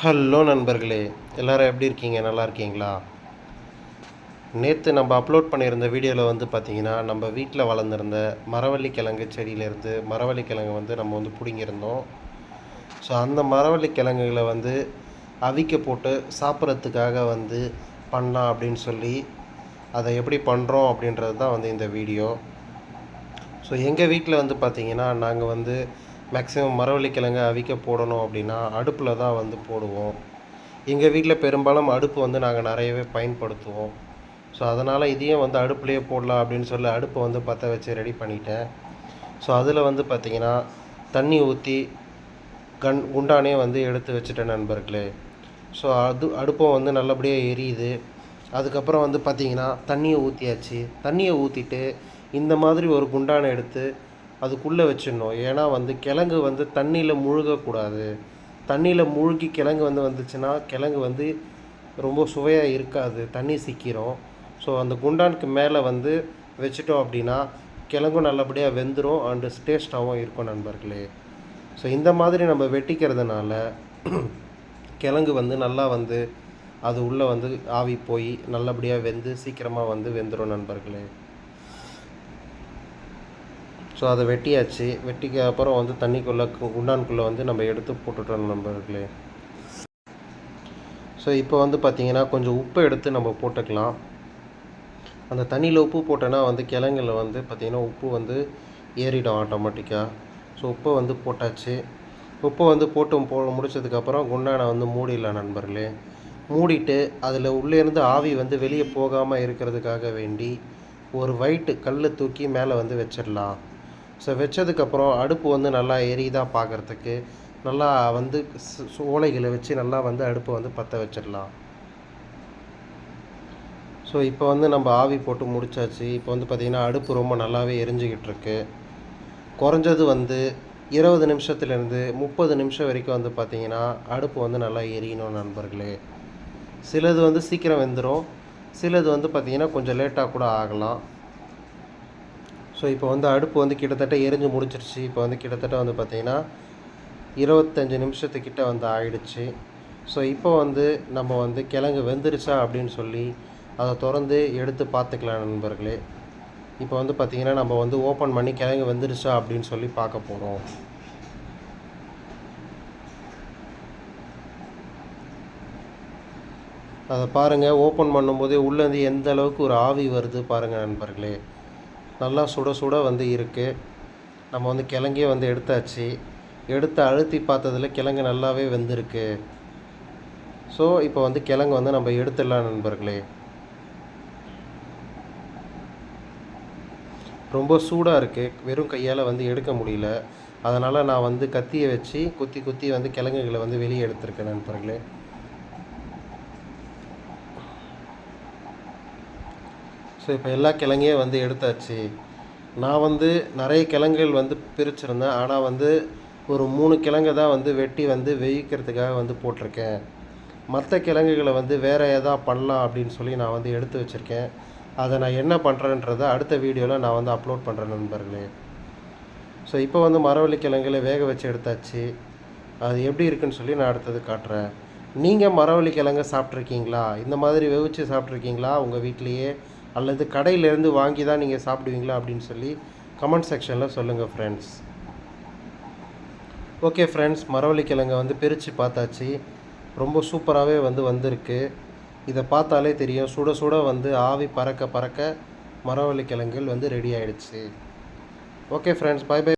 Hello நண்பர்களே எல்லோரும் எப்படி இருக்கீங்க? நல்லா இருக்கீங்களா? நேற்று நம்ம அப்லோட் பண்ணியிருந்த வீடியோவில் வந்து பார்த்திங்கன்னா நம்ம வீட்டில் வளர்ந்துருந்த மரவள்ளி கிழங்கு செடியிலேருந்து மரவள்ளி கிழங்கு வந்து நம்ம வந்து பிடுங்கியிருந்தோம். ஸோ அந்த மரவள்ளி கிழங்குகளை வந்து அவிக்க போட்டு சாப்பிட்றதுக்காக வந்து பண்ணலாம் அப்படின்னு சொல்லி அதை எப்படி பண்ணுறோம் அப்படின்றது தான் வந்து இந்த வீடியோ. ஸோ எங்கள் வீட்டில் வந்து பார்த்திங்கன்னா நாங்கள் வந்து மேக்ஸிமம் மரவள்ளிக்கிழங்கு அவிக்க போடணும் அப்படின்னா அடுப்பில் தான் வந்து போடுவோம். எங்கள் வீட்டில் பெரும்பாலும் அடுப்பு வந்து நாங்கள் நிறையவே பயன்படுத்துவோம். ஸோ அதனால் இதையும் வந்து அடுப்புலேயே போடலாம் அப்படின்னு சொல்லி அடுப்பை வந்து பற்ற வச்சு ரெடி பண்ணிட்டேன். ஸோ அதில் வந்து பார்த்திங்கன்னா தண்ணி ஊற்றி கண் குண்டானே வந்து எடுத்து வச்சுட்டேன் நண்பர்களே. ஸோ அது அடுப்பும் வந்து நல்லபடியாக எரியுது. அதுக்கப்புறம் வந்து பார்த்திங்கன்னா தண்ணியை ஊற்றியாச்சு தண்ணியை ஊற்றிட்டு இந்த மாதிரி ஒரு குண்டானை எடுத்து அதுக்குள்ளே வச்சிடணும். ஏன்னா வந்து கிழங்கு வந்து தண்ணியில் முழுகக்கூடாது. தண்ணியில் மூழ்கி கிழங்கு வந்து வந்துச்சுன்னா கிழங்கு வந்து ரொம்ப சுவையாக இருக்காது. தண்ணி சிக்கிரும். ஸோ அந்த குண்டானுக்கு மேலே வந்து வச்சிட்டோம் அப்படின்னா கிழங்கும் நல்லபடியாக வெந்துடும் அண்டு டேஸ்ட்டாகவும் இருக்கும் நண்பர்களே. ஸோ இந்த மாதிரி நம்ம வெட்டிக்கிறதுனால கிழங்கு வந்து நல்லா வந்து அது உள்ளே வந்து ஆவி போய் நல்லபடியாக வெந்து சீக்கிரமாக வந்து வெந்துடும் நண்பர்களே. ஸோ அதை வெட்டியாச்சு. வெட்டிக்கு அப்புறம் வந்து தண்ணிக்குள்ளே குண்டானுக்குள்ளே வந்து நம்ம எடுத்து போட்டுட்டோம் நண்பர்களே. ஸோ இப்போ வந்து பார்த்திங்கன்னா கொஞ்சம் உப்பு எடுத்து நம்ம போட்டுக்கலாம். அந்த தண்ணியில் உப்பு போட்டோன்னா வந்து கிழங்குல வந்து பார்த்திங்கன்னா உப்பு வந்து ஏறிடும் ஆட்டோமேட்டிக்காக ஸோ உப்பை வந்து போட்டாச்சு. உப்பை வந்து போட்டு போ முடிச்சதுக்கப்புறம் குண்டானை வந்து மூடிடலாம் நண்பர்களே. மூடிட்டு அதில் உள்ளேருந்து ஆவி வந்து வெளியே போகாமல் இருக்கிறதுக்காக வேண்டி ஒரு ஒயிட்டு கல் தூக்கி மேலே வந்து வச்சிடலாம். ஸோ வச்சதுக்கப்புறம் அடுப்பு வந்து நல்லா எரியுதா பார்க்குறதுக்கு நல்லா வந்து ஓலைகளை வச்சு நல்லா வந்து அடுப்பை வந்து பற்ற வச்சிடலாம். ஸோ இப்போ வந்து நம்ம ஆவி போட்டு முடிச்சாச்சு. இப்போ வந்து பார்த்திங்கன்னா அடுப்பு ரொம்ப நல்லாவே எரிஞ்சிக்கிட்டு இருக்கு குறைஞ்சது வந்து இருபது நிமிஷத்துலேருந்து முப்பது நிமிஷம் வரைக்கும் வந்து பார்த்திங்கன்னா அடுப்பு வந்து நல்லா எரியணும் நண்பர்களே. சிலது வந்து சீக்கிரம் வெந்துடும் சிலது வந்து பார்த்திங்கன்னா கொஞ்சம் லேட்டாக கூட ஆகலாம். ஸோ இப்போ வந்து அடுப்பு வந்து கிட்டத்தட்ட எரிஞ்சு முடிச்சிருச்சு இப்போ வந்து கிட்டத்தட்ட வந்து பார்த்திங்கன்னா இருபத்தஞ்சி நிமிஷத்துக்கிட்ட வந்து ஆயிடுச்சு. ஸோ இப்போ வந்து நம்ம வந்து கிழங்கு வெந்துருச்சா அப்படின்னு சொல்லி அதை திறந்து எடுத்து பார்த்துக்கலாம் நண்பர்களே. இப்போ வந்து பார்த்திங்கன்னா நம்ம வந்து ஓப்பன் பண்ணி கிழங்கு வெந்துருச்சா அப்படின்னு சொல்லி பார்க்க போகிறோம் அதை பாருங்கள் ஓப்பன் பண்ணும்போதே உள்ளேருந்து எந்த அளவுக்கு ஒரு ஆவி வருது பாருங்கள் நண்பர்களே. நல்லா சுட சுட வந்து இருக்குது நம்ம வந்து கிழங்கே வந்து எடுத்தாச்சு. எடுத்து அழுத்தி பார்த்ததில் கிழங்கு நல்லாவே வெந்திருக்கு. ஸோ இப்போ வந்து கிழங்கு வந்து நம்ம எடுத்துடலாம் நண்பர்களே. ரொம்ப சூடாக இருக்குது வெறும் கையால் வந்து எடுக்க முடியல. அதனால் நான் வந்து கத்தியை வச்சு குத்தி குத்தி வந்து கிழங்குகளை வந்து வெளியே எடுத்திருக்கேன் நண்பர்களே. ஸோ இப்போ எல்லா கிழங்கையும் வந்து எடுத்தாச்சு. நான் வந்து நிறைய கிழங்குகள் வந்து பிரிச்சிருந்தேன். ஆனால் வந்து ஒரு மூணு கிழங்கு தான் வந்து வெட்டி வந்து வெயிக்கிறதுக்காக வந்து போட்டிருக்கேன். மற்ற கிழங்குகளை வந்து வேறு எதாவது பண்ணலாம் அப்படின்னு சொல்லி நான் வந்து எடுத்து வச்சுருக்கேன். அதை நான் என்ன பண்ணுறேன்றதை அடுத்த வீடியோவில் நான் வந்து அப்லோட் பண்ணுறேன் நண்பர்களே. ஸோ இப்போ வந்து மரவள்ளி கிழங்குல வேக வச்சு எடுத்தாச்சு. அது எப்படி இருக்குன்னு சொல்லி நான் அடுத்தது காட்டுறேன். நீங்கள் மரவள்ளி கிழங்கு சாப்பிட்ருக்கீங்களா இந்த மாதிரி வெவிச்சு சாப்பிட்ருக்கீங்களா உங்கள் வீட்லேயே அல்லது கடையிலேருந்து வாங்கி தான் நீங்கள் சாப்பிடுவீங்களா அப்படின்னு சொல்லி கமெண்ட் செக்ஷனில் சொல்லுங்கள் ஃப்ரெண்ட்ஸ் ஓகே ஃப்ரெண்ட்ஸ் மரவள்ளி கிழங்கை வந்து பிரித்து பார்த்தாச்சு. ரொம்ப சூப்பராகவே வந்து வந்திருக்கு. இதை பார்த்தாலே தெரியும். சுட சுட வந்து ஆவி பறக்க பறக்க மரவள்ளிக்கிழங்குகள் வந்து ரெடி ஆகிடுச்சு ஓகே ஃப்ரெண்ட்ஸ் பை பை